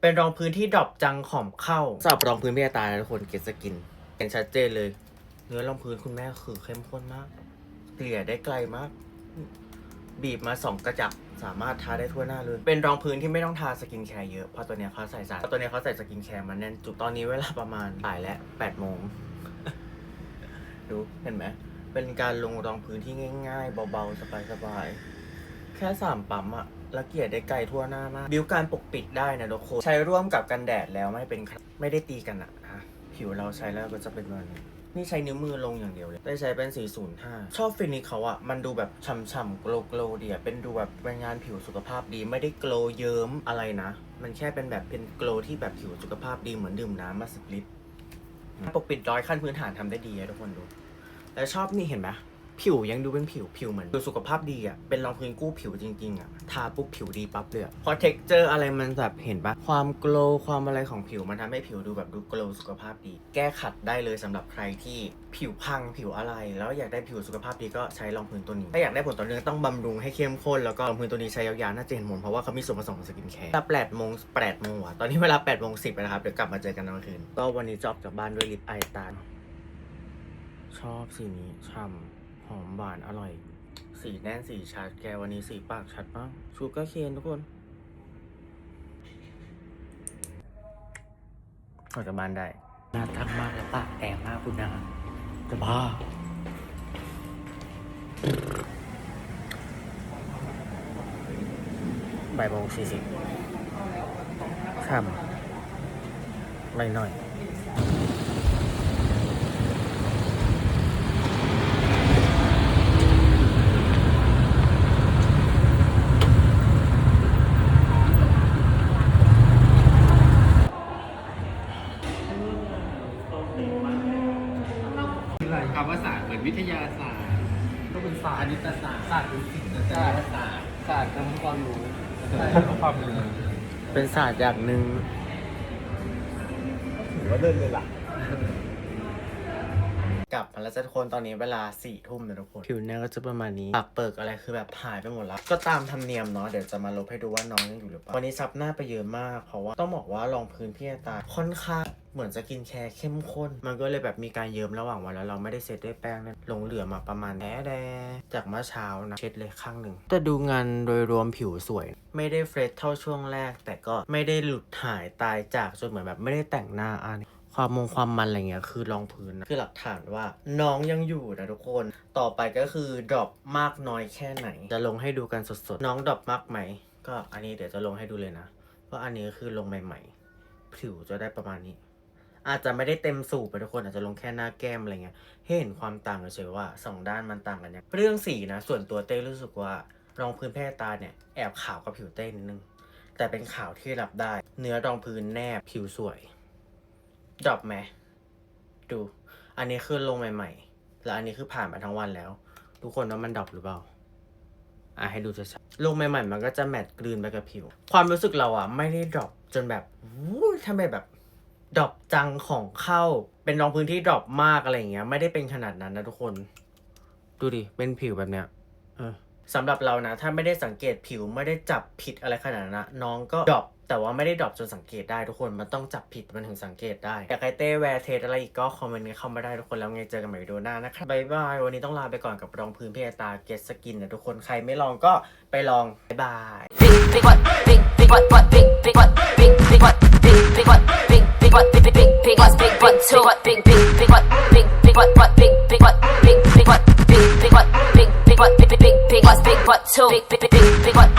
เป็นรองพื้นที่ดรอปจังขอมเข้าสำหรับรองพื้นพี่ตานะทุกคนเกสกินเห็นชัดเจนเลย เนื้อรองพื้นคุณแม่คือเข้มข้นมาก เกลี่ยได้ไกลมาก บีบมาสองกระจับสามารถทาได้ทั่วหน้าเลย เป็นรองพื้นที่ไม่ต้องทาสกินแคร์เยอะ เพราะตัวเนี้ยเขาใส่สารพราะตัวเนี้ยเขาใส่สกินแคร์มันแน่นจุดตอนนี้เวลาประมาณบ่ายและแปดโมงดูเห็นไหมเป็นการลงรองพื้นที่ง่าย ๆ เบาๆสบายๆแค่สามปั๊มอะ ละเกลี่ยได้ไกลทั่วหน้ามาก บิวการปกปิดได้นะทุกคน ใช้ร่วมกับกันแดดแล้วไม่เป็นคราบไม่ได้ตีกันอะนะผิวเราใช้แล้วก็จะเป็นแบบนี้นี่ใช้นิ้วมือลงอย่างเดียวเลย ได้ใช้เป็น 405 ชอบฟินิชเขาอะมันดูแบบช่ำๆโกลโกลเดียเป็นดูแบบเป็นงานผิวสุขภาพดีไม่ได้โกลเยิ้มอะไรนะ มันแค่เป็นแบบเป็นโกลที่แบบผิวสุขภาพดีเหมือนดื่มน้ำมาสิบลิตรปกปิดรอยขั้นพื้นฐานทำได้ดีอะทุกคนดูแล้วชอบนี่เห็นไหม ผิวยังดูเป็นผิวผิวเหมือนดูสุขภาพดีอะเป็นรองพื้นกู้ผิวจริงๆอะทาปุ๊บผิวดีปั๊บเลยพอเท็กเจอร์อะไรมันแบบเห็นปะความโกลว์ความอะไรของผิวมันทำให้ผิวดูแบบดูโกลว์สุขภาพดี แก้ขัดได้เลยสำหรับใครที่ผิวพังผิวอะไร แล้วอยากได้ผิวสุขภาพดีก็ใช้รองพื้นตัวนี้ ถ้าอยากได้ผลต่อเนื่องต้องบำรุงให้เข้มข้นแล้วก็รองพื้นตัวนี้ใช้ยาวๆน่าจะเห็นผลเพราะว่าเขามีส่วนผสมของสกินแคร์เวลาแปดโมงแปดโมงว่ะตอนนี้เวลาแปดโมงสิบนะครับเดี๋ยวกลับมาเจอกันตอนกลางคืนก็วันนี้จอบจากบ้านด้วยลิปไอตาชอบสีนี้ช่ำ อมหวานอร่อย สีแน่นสีชัด แกวันนี้สีปากชัดมากชูการ์เคนทุกคนออกจากบ้านได้ น่าทักมากและปากแดงมากคุณนะจะบ้าบ่ายโมงสี่สิบช่ำหน่อยหน่อยๆ คำว่าศาสตร์เหมือนวิทยาศาสตร์ก็เป็นศาสตร์คณิตศาสตร์ศาสตร์รู้สิ่งศาสตร์ศาสตร์ศาสตร์ทำความรู้ศาสตร์ของความรู้เป็นศาสตร์อย่างหนึ่งถือว่าเดินเลยล่ะ กลับมาแล้วจ้ะทุกคนตอนนี้เวลาสี่ทุ่มนะทุกคนผิวเนี่ยก็จะประมาณนี้ปากเปิกอะไรคือแบบหายไปหมดแล้ว ก็ตามธรรมเนียมเนาะเดี๋ยวจะมาลบให้ดูว่าน้องยังอยู่หรือเปล่าวันนี้ซับหน้าไปเยอะมาก เพราะว่าต้องบอกว่ารองพื้นพี่ตาค่อนข้างเหมือนจะกินแคร์เข้มข้น มันก็เลยแบบมีการเยิ้มระหว่างวันแล้วเราไม่ได้เซตด้วยแป้งนั่นลงเหลือมาประมาณแดแดจากเมื่อเช้านะเช็ดเลยข้างหนึ่งแต่ดูงานโดยรวมผิวสวย ไม่ได้เฟรชเท่าช่วงแรก แต่ก็ไม่ได้หลุดหายตายจากจนเหมือนแบบไม่ได้แต่งหน้าอัน ความมงความมันอะไรเงี้ยคือรองพื้นนะคือหลักฐานว่าน้องยังอยู่นะทุกคน ต่อไปก็คือดรอปมากน้อยแค่ไหน จะลงให้ดูกันสดๆ น้องดรอปมากไหม ก็อันนี้เดี๋ยวจะลงให้ดูเลยนะว่าอันนี้คือลงใหม่ๆ ผิวจะได้ประมาณนี้ อาจจะไม่ได้เต็มสูบไปทุกคนอาจจะลงแค่หน้าแก้มอะไรเงี้ยให้เห็นความต่างเฉยๆว่าสองด้านมันต่างกันยังเรื่องสีนะ ส่วนตัวเต้รู้สึกว่ารองพื้นแพร่ตาเนี่ยแอบขาวกับผิวเต้นิดนึงแต่เป็นขาวที่รับได้ เนื้อรองพื้นแนบผิวสวย ดรอปไหม ดู อันนี้คือลงใหม่ ๆ แล้วอันนี้คือผ่านมาทั้งวันแล้ว ทุกคนว่ามันดรอปหรือเปล่า อะให้ดูชัดๆลงใหม่ ๆ มันก็จะแมทกลืนไปกับผิว ความรู้สึกเราอะ ไม่ได้ดรอปจนแบบวู้ทำไมแบบดรอปจังของเข้า เป็นรองพื้นที่ดรอปมากอะไรอย่างเงี้ย ไม่ได้เป็นขนาดนั้นนะทุกคน ดูดิ เป็นผิวแบบเนี้ย เออสำหรับเรานะ ถ้าไม่ได้สังเกตผิวไม่ได้จับผิดอะไรขนาดนั้นนะน้องก็ดรอป แต่ว่าไม่ได้ดรอปจนสังเกตได้ทุกคนมันต้องจับผิดมันถึงสังเกตได้อยากให้เต้แวร์เทสอะไรอีกก็คอมเมนต์กันเข้ามาได้ทุกคนแล้วไงเจอกันใหม่วิดีโอหน้านะครับบายบายวันนี้ต้องลาไปก่อนกับรองพื้นเพตาเกสสกินนะทุกคนใครไม่ลองก็ไปลองบายบาย big big what big big what what big big what big big what big big what big big what big big big big what big what two what big big big what big big what what big big what big big what big big what big big what big big big big what big what two big big big big what